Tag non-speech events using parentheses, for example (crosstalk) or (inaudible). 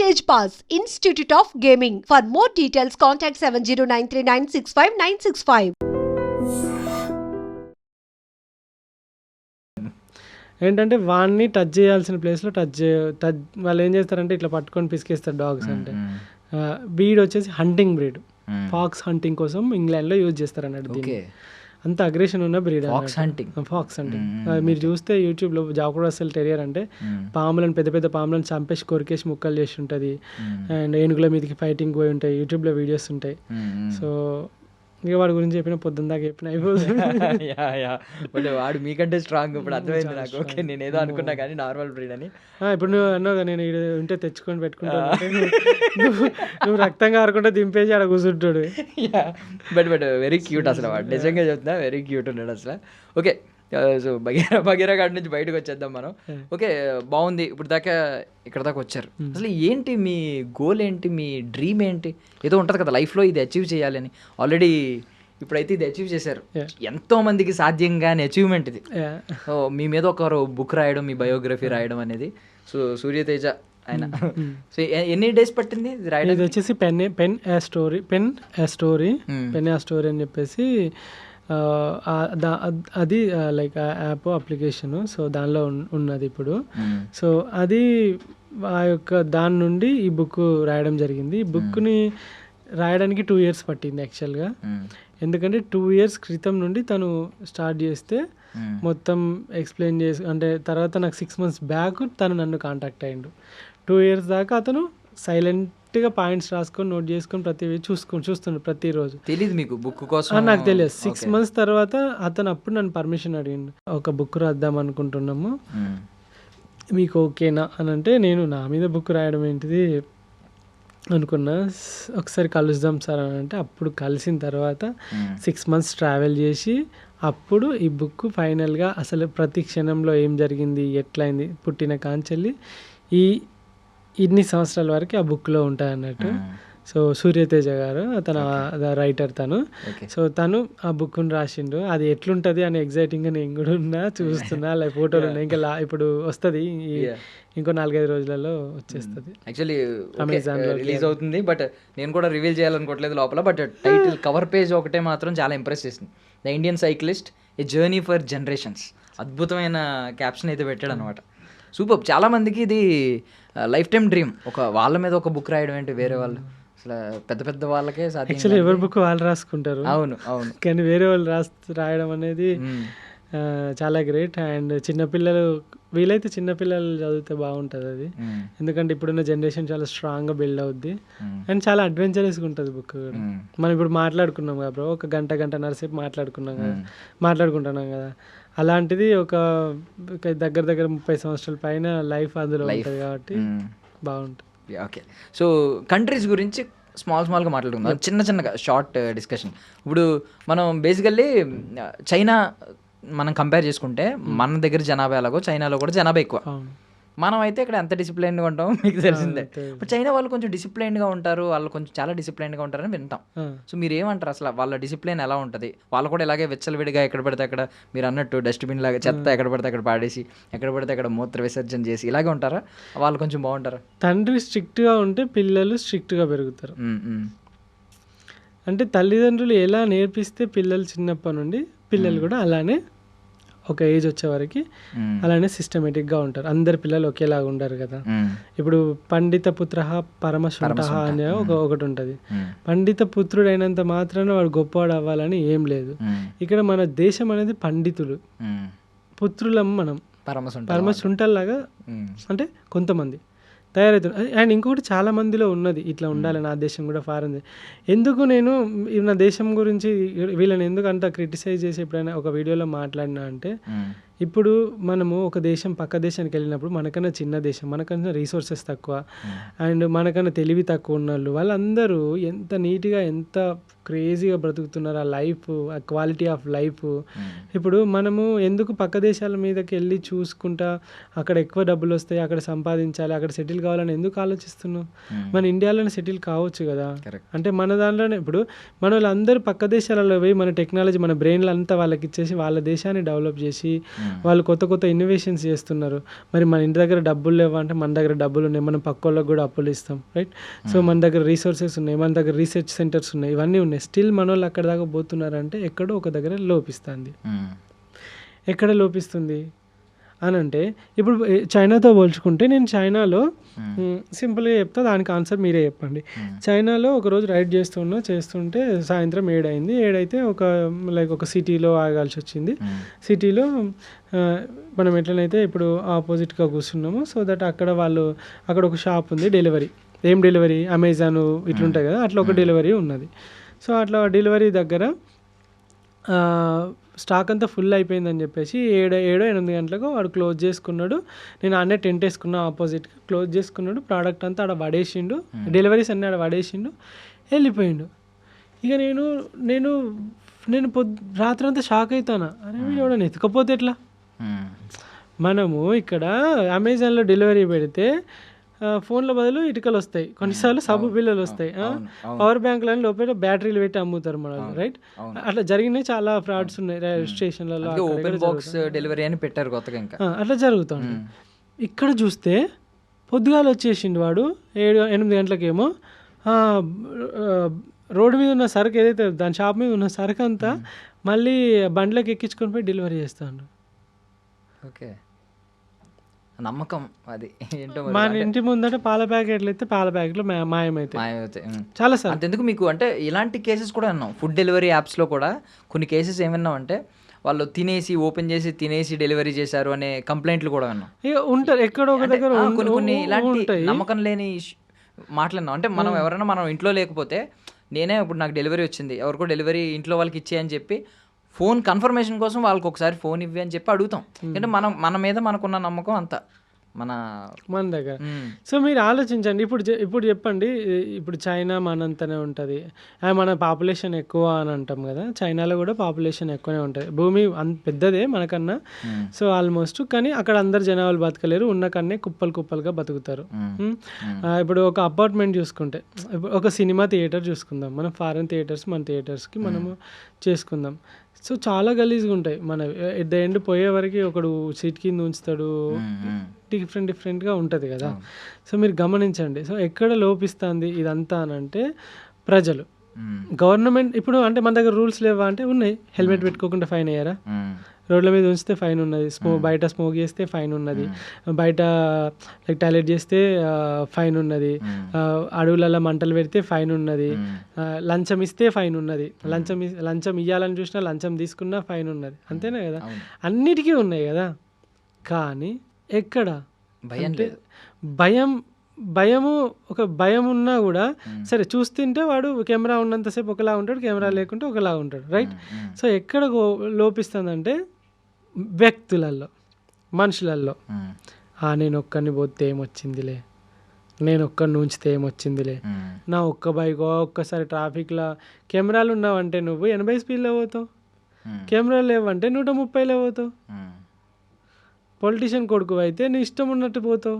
Stage Pass, Institute of Gaming. For more details, contact 709396596. ఏంటంటే వాడిని touch చేయాల్సిన ప్లేస్లో టచ్ చే టచ్ వాళ్ళు ఏం చేస్తారంటే ఇట్లా పట్టుకొని పిసికేస్తారు డాగ్స్ అంటే. బ్రీడ్ వచ్చేసి హంటింగ్ బ్రీడ్ ఫాక్స్ హంటింగ్ కోసం ఇంగ్లాండ్లో యూజ్ చేస్తారు అన్నట్టు అంత అగ్రెషన్ ఉన్న breed fox hunting fox hunting మీరు చూస్తే యూట్యూబ్లో జాకుడ్ అసలు టెరియర్ అంటే పాములను పెద్ద పెద్ద పాములను చంపేసి కొరికేసి ముక్కలు చేసి ఉంటుంది అండ్ ఏనుగుల మీదకి ఫైటింగ్ పోయి ఉంటాయి. యూట్యూబ్లో వీడియోస్ ఉంటాయి. సో ఇక వాడి గురించి చెప్పిన పొద్దున్న దాకా చెప్పిన అయిపోతుంది (laughs) వాడు మీకంటే స్ట్రాంగ్ ఇప్పుడు అర్థమైంది నాకు. ఓకే నేను ఏదో అనుకున్నా కానీ నార్మల్ బ్రీడ్ అని. ఇప్పుడు నువ్వు అన్నావు నేను ఈడ ఉంటే తెచ్చుకొని పెట్టుకుంటాను అంటే (laughs) నువ్వు- రక్తం కారకుండా దింపేసి ఆడ కూర్చుంటాడు. (laughs) బట్ బట్ వెరీ క్యూట్ అసలు వాడు. నిజంగా చెప్తున్నా వెరీ క్యూట్ ఉన్నాడు అసలు. ఓకే సో బగీరా బగీరా గాడి నుంచి బయటకు వచ్చేద్దాం మనం. ఓకే బాగుంది. ఇప్పుడు దాకా ఇక్కడ దాకా వచ్చారు. అసలు ఏంటి మీ గోల్ ఏంటి? మీ డ్రీమ్ ఏంటి? ఏదో ఉంటుంది కదా లైఫ్లో ఇది అచీవ్ చేయాలని ఆల్రెడీ ఇప్పుడైతే ఇది అచీవ్ చేశారు. ఎంతో మందికి సాధ్యం కాని అచీవ్మెంట్ ఇది సో మీ మీద ఒకరు బుక్ రాయడం మీ బయోగ్రఫీ రాయడం అనేది. సో సూర్యతేజ ఆయన. (laughs) సో ఎ- ఎన్ని డేస్ పట్టింది రాయడం ఇది వచ్చేసి pen pen story pen story Hmm. Pen story అని చెప్పేసి అద్- లైక్ యాప్ అప్లికేషన్ సో దానిలో ఉన్- ఉన్నది ఇప్పుడు. సో అది ఆ యొక్క దాని నుండి ఈ బుక్ రాయడం జరిగింది ఈ బుక్ని రాయడానికి టూ ఇయర్స్ పట్టింది యాక్చువల్గా. ఎందుకంటే టూ ఇయర్స్ క్రితం నుండి తను స్టార్ట్ చేస్తే. మొత్తం ఎక్స్ప్లెయిన్ చేసి అంటే తర్వాత నాకు సిక్స్ మంత్స్ బ్యాక్ తను నన్ను కాంటాక్ట్ అయ్యిండు టూ ఇయర్స్ దాకా అతను సైలెంట్గా పాయింట్స్ రాసుకొని నోట్ చేసుకొని ప్రతి చూసుకొని చూస్తుండు ప్రతిరోజు. తెలీదు మీకు బుక్ కోసం. నాకు తెలియదు. సిక్స్ మంత్స్ తర్వాత అతను అప్పుడు నన్ను పర్మిషన్ అడిగిండు. ఒక బుక్ రాద్దాం అనుకుంటున్నాము. మీకు ఓకేనా అని అంటే నేను నా మీద బుక్ రాయడం ఏంటిది అనుకున్నా. ఒకసారి కలుద్దాం సార్ అని అంటే అప్పుడు కలిసిన తర్వాత. సిక్స్ మంత్స్ ట్రావెల్ చేసి అప్పుడు ఈ బుక్ ఫైనల్గా అసలు ప్రతి క్షణంలో ఏం జరిగింది ఎట్లయింది పుట్టిన కాంచెల్లి ఈ ఇన్ని సంవత్సరాల వరకు ఆ బుక్లో ఉంటాయి అన్నట్టు. సో సూర్యతేజ గారు తన రైటర్ తను. సో తను ఆ బుక్ని రాసిండు. అది ఎట్లుంటది అని ఎగ్జైటింగ్గా నేను కూడా ఉన్నా చూస్తున్నా (laughs) లైక్ ఫోటోలు ఉన్నాయి. ఇంకా లా- ఇప్పుడు వస్తుంది. ఇంకో నాలుగైదు రోజులలో వచ్చేస్తుంది. యాక్చువల్లీ లో రిలీజ్ అవుతుంది బట్ నేను కూడా రివీల్ చేయాలనుకోవట్లేదు లోపల బట్ టైటిల్ కవర్ పేజ్ ఒకటే మాత్రం చాలా ఇంప్రెస్ చేసింది. The Indian cyclist a journey for generations అద్భుతమైన క్యాప్షన్ అయితే పెట్టాడు అనమాట సూపర్. చాలా మందికి ఇది లైఫ్ టైం డ్రీమ్ ఒక వాళ్ళ మీద ఒక బుక్ రాయడం ఏంటి? వేరే వాళ్ళు. అసలు పెద్ద పెద్ద వాళ్ళకే సాధ్యం యాక్చువల్లీ ఎవరి. బుక్ వాళ్ళు రాసుకుంటారు. అవును అవును. కానీ వేరే వాళ్ళు రాస్ రాయడం అనేది చాలా గ్రేట్ అండ్ చిన్నపిల్లలు వీలైతే చిన్నపిల్లలు చదివితే బాగుంటుంది అది. ఎందుకంటే ఇప్పుడున్న జనరేషన్ చాలా స్ట్రాంగ్గా బిల్డ్ అవుద్ది. అండ్ చాలా అడ్వెంచరస్గా ఉంటుంది బుక్. మనం ఇప్పుడు మాట్లాడుకున్నాం కదా బ్రో ఒక గంట గంటన్నర సేపు మాట్లాడుకున్నాం కదా. మాట్లాడుకుంటున్నాం కదా. అలాంటిది ఒక దగ్గర దగ్గర ముప్పై సంవత్సరాల పైన లైఫ్ అందులో ఉంటుంది కాబట్టి మ్మ్. బాగుంటుంది. ఓకే సో కంట్రీస్ గురించి స్మాల్ స్మాల్గా మాట్లాడుకుందాం. చిన్న చిన్నగా షార్ట్ డిస్కషన్ ఇప్పుడు మనం బేసికల్లీ చైనా మనం కంపేర్ చేసుకుంటే మన దగ్గర జనాభా ఎలాగో చైనాలో కూడా జనాభా ఎక్కువ. మనం అయితే ఇక్కడ ఎంత డిసిప్లైన్గా ఉంటాం మీకు తెలిసిందే. ఇప్పుడు చైనా వాళ్ళు కొంచెం డిసిప్లైన్గా ఉంటారు వాళ్ళు కొంచెం చాలా డిసిప్లైన్గా ఉంటారని వింటాం. సో మీరు ఏమంటారు అసలు? వాళ్ళ డిసిప్లైన్ ఎలా ఉంటుంది? వాళ్ళు కూడా ఇలాగే విచ్చలవిడిగా ఎక్కడ పడితే అక్కడ మీరు అన్నట్టు డస్ట్బిన్ లాగా చెత్త ఎక్కడ పడితే అక్కడ పాడేసి ఎక్కడ పడితే అక్కడ మూత్ర విసర్జన చేసి ఇలాగే ఉంటారా? వాళ్ళు కొంచెం బాగుంటారా? తండ్రి స్ట్రిక్ట్గా ఉంటే పిల్లలు స్ట్రిక్ట్గా పెరుగుతారు. అంటే తల్లిదండ్రులు ఎలా నేర్పిస్తే పిల్లలు చిన్నప్పటి నుండి పిల్లలు కూడా అలానే ఒక ఏజ్ వచ్చే వరకు మ్మ్. అలానే సిస్టమేటిక్గా ఉంటారు అందరు పిల్లలు ఒకేలాగా ఉండరు కదా. ఇప్పుడు పండిత పుత్ర పరమశుంఠ అనే ఒక ఒకటి ఉంటుంది. పండిత పుత్రుడైనంత మాత్రాన వాడు గొప్పవాడు అవ్వాలని ఏం లేదు. ఇక్కడ మన దేశం అనేది పండితులు. పుత్రులం మనం పరమసుంఠ పరమశుంఠల్లాగా. అంటే కొంతమంది తయారవుతున్నారు అండ్ ఇంకొకటి చాలా మందిలో ఉన్నది. ఇట్లా ఉండాలి నా దేశం కూడా ఫారెన్ ఎందుకు నేను నా దేశం గురించి వీళ్ళని ఎందుకు అంత క్రిటిసైజ్ చేసి ఎప్పుడైనా ఒక వీడియోలో మాట్లాడినా అంటే. ఇప్పుడు మనము ఒక దేశం పక్క దేశానికి వెళ్ళినప్పుడు మనకన్నా చిన్న దేశం మనకన్నా రీసోర్సెస్ తక్కువ అండ్ మనకన్నా తెలివి తక్కువ ఉన్న వాళ్ళు వాళ్ళందరూ ఎంత నీట్గా ఎంత క్రేజీగా బ్రతుకుతున్నారు ఆ లైఫ్ ఆ క్వాలిటీ ఆఫ్ లైఫ్ ఇప్పుడు మనము ఎందుకు పక్క దేశాల మీదకి వెళ్ళి చూసుకుంటా అక్కడ ఎక్కువ డబ్బులు వస్తాయి అక్కడ సంపాదించాలి అక్కడ సెటిల్ కావాలని ఎందుకు ఆలోచిస్తున్నాం మన ఇండియాలోనే సెటిల్ కావచ్చు కదా. అంటే మన దాంట్లోనే ఇప్పుడు మన వాళ్ళందరూ పక్క దేశాలలో పోయి మన టెక్నాలజీ మన బ్రెయిన్లు అంతా వాళ్ళకి ఇచ్చేసి వాళ్ళ దేశాన్ని డెవలప్ చేసి వాళ్ళు కొత్త కొత్త ఇన్నోవేషన్స్ చేస్తున్నారు. మరి మన ఇంటి దగ్గర డబ్బులు లేవా అంటే మన దగ్గర డబ్బులు ఉన్నాయి. మనం పక్క వాళ్ళకి కూడా అప్పులు ఇస్తాం రైట్ సో మన దగ్గర రీసోర్సెస్ ఉన్నాయి. మన దగ్గర రీసెర్చ్ సెంటర్స్ ఉన్నాయి. ఇవన్నీ ఉన్నాయి. స్టిల్ మన వాళ్ళు అక్కడ దాకా పోతున్నారంటే ఎక్కడో ఒక దగ్గర లోపిస్తుంది. మ్మ్. ఎక్కడ లోపిస్తుంది? అని అంటే ఇప్పుడు చైనాతో పోల్చుకుంటే నేను చైనాలో మ్, సింపుల్గా చెప్తా దానికి ఆన్సర్ మీరే చెప్పండి. చైనాలో ఒకరోజు రైడ్ చేస్తున్నా చేస్తుంటే సాయంత్రం ఏడైంది. ఏడైతే ఒక లైక్ ఒక సిటీలో ఆగాల్సి వచ్చింది. మ్మ్. సిటీలో మనం ఎట్లనైతే ఇప్పుడు ఆపోజిట్గా కూర్చున్నాము సో దట్ అక్కడ వాళ్ళు అక్కడ ఒక షాప్ ఉంది డెలివరీ. ఏం డెలివరీ? అమెజాన్ ఇట్లుంటాయి కదా అట్లా ఒక డెలివరీ ఉన్నది. సో అట్లా డెలివరీ దగ్గర స్టాక్ అంతా ఫుల్ అయిపోయిందని చెప్పేసి ఏడు ఏడో ఎనిమిది గంటలకు వాడు క్లోజ్ చేసుకున్నాడు. నేను అన్నే టెంట్ వేసుకున్నా ఆపోజిట్గా క్లోజ్ చేసుకున్నాడు ప్రోడక్ట్ అంతా ఆడ పడేసిండు. డెలివరీస్ అన్నీ ఆడ పడేసిండు. వెళ్ళిపోయిండు. ఇక నేను నేను నేను పొద్ రాత్రి అంతా షాక్ అవుతానా అరే వీడు ఎవడన్నా ఎత్తుకపోతే ఎట్లా. మనము ఇక్కడ అమెజాన్లో డెలివరీ పెడితే ఫోన్ల బదులు ఇటుకలు వస్తాయి. కొన్నిసార్లు సబ్బు బిల్లలు వస్తాయి. పవర్ బ్యాంకులను లోపల బ్యాటరీలు పెట్టి అమ్ముతారు మన రైట్. అట్లా జరిగినాయి చాలా ఫ్రాడ్స్ ఉన్నాయి రైల్వే స్టేషన్లలో ఓపెన్ బాక్స్ డెలివరీ అని పెట్టారు కొత్తగా ఇంకా. అట్లా జరుగుతుంది ఇక్కడ చూస్తే పొద్దుగాల వచ్చేసిండు వాడు ఏడు ఎనిమిది గంటలకేమో. రోడ్డు మీద ఉన్న సరుకు ఏదైతే దాని షాప్ మీద ఉన్న సరుకు అంతా మళ్ళీ బండ్లోకి ఎక్కించుకొని పోయి డెలివరీ చేస్తాడు. ఓకే. నమ్మకం అది. ఏంటో. మన ఇంటి ముందట పాల ప్యాకెట్లు అయితే పాల ప్యాకెట్లు మా- మాయమైతాయి. మాయమవుతాయి. మ్మ్. చాలా సార్ అంతెందుకు మీకు? అంటే ఇలాంటి కేసెస్ కూడా విన్నాం. ఫుడ్ డెలివరీ యాప్స్లో కూడా కొన్ని కేసెస్ ఏమన్నాం అంటే వాళ్ళు తినేసి ఓపెన్ చేసి తినేసి డెలివరీ చేశారు అనే కంప్లైంట్లు కూడా విన్నాం. ఉంటారు. ఎక్కడో ఒక దగ్గర కొన్ని కొన్ని ఇలాంటి నమ్మకం లేని మాట్లాడినాం అంటే మనం ఎవరైనా మనం ఇంట్లో లేకపోతే నేనే ఇప్పుడు నాకు డెలివరీ వచ్చింది. ఎవరికో డెలివరీ ఇంట్లో వాళ్ళకి ఇచ్చే అని చెప్పి ఫోన్ కన్ఫర్మేషన్ కోసం వాళ్ళకి ఒకసారి ఫోన్ ఇవ్వి అని చెప్పి అడుగుతాం. అంటే మనం మన మీద మనకున్న నమ్మకం అంత మన మన దగ్గర. సో మీరు ఆలోచించండి. ఇప్పుడు ఇప్పుడు చెప్పండి ఇప్పుడు చైనా మనంతనే ఉంటుంది. మన పాపులేషన్ ఎక్కువ అని అంటాం కదా. చైనాలో కూడా పాపులేషన్ ఎక్కువనే ఉంటుంది. భూమి అంత పెద్దదే మనకన్నా. సో ఆల్మోస్ట్ కానీ అక్కడ అందరు జనాలు బతకలేరు. ఉన్న కన్నే కుప్పలు కుప్పలుగా బతుకుతారు. ఇప్పుడు ఒక అపార్ట్మెంట్ చూసుకుంటే ఒక సినిమా థియేటర్ చూసుకుందాం. మనం ఫారెన్ థియేటర్స్ మన థియేటర్స్కి మనము చేసుకుందాం. సో చాలా గలీజ్గా ఉంటాయి. మన ఎట్ ద ఎండ్ పోయే వరకు ఒకడు సీట్ కింద ఉంచుతాడు. డిఫరెంట్ డిఫరెంట్గా ఉంటుంది కదా. సో మీరు గమనించండి. సో ఎక్కడ లోపిస్తుంది ఇదంతా అని అంటే ప్రజలు. గవర్నమెంట్ ఇప్పుడు అంటే మన దగ్గర రూల్స్ లేవా అంటే ఉన్నాయి. హెల్మెట్ పెట్టుకోకుండా ఫైన్ అయ్యారా. రోడ్ల మీద ఉంచితే ఫైన్ ఉన్నది. స్మో బయట స్మోక్ చేస్తే ఫైన్ ఉన్నది. బయట లైక్ టాయిలెట్ చేస్తే ఫైన్ ఉన్నది. ఆ, అడవులలో మంటలు పెడితే ఫైన్ ఉన్నది. లంచం ఇస్తే ఫైన్ ఉన్నది. లంచం లంచం ఇవ్వాలని చూసినా లంచం తీసుకున్నా ఫైన్ ఉన్నది. అంతేనా కదా. అన్నిటికీ ఉన్నాయి కదా? కానీ ఎక్కడ? భయం భయం భయము ఒక భయం ఉన్నా కూడా సరే చూస్తుంటే వాడు కెమెరా ఉన్నంతసేపు ఒకలా ఉంటాడు కెమెరా లేకుంటే ఒకలా ఉంటాడు రైట్. సో ఎక్కడ లోపిస్తుందంటే వ్యక్తులలో మనుషులలో నేను ఒక్కడిని పోతే ఏమొచ్చిందిలే? నేను ఒక్కడిని ఉంచితే ఏమొచ్చిందిలే. నా ఒక్క బైక్ ఒక్కసారి ట్రాఫిక్లో కెమెరాలు ఉన్నావంటే నువ్వు ఎనభై స్పీడ్లో పోతావు. కెమెరాలు లేవంటే నూట ముప్పైలో పోతావు. పొలిటీషియన్ కొడుకు అయితే నీ ఇష్టం ఉన్నట్టు పోతావు.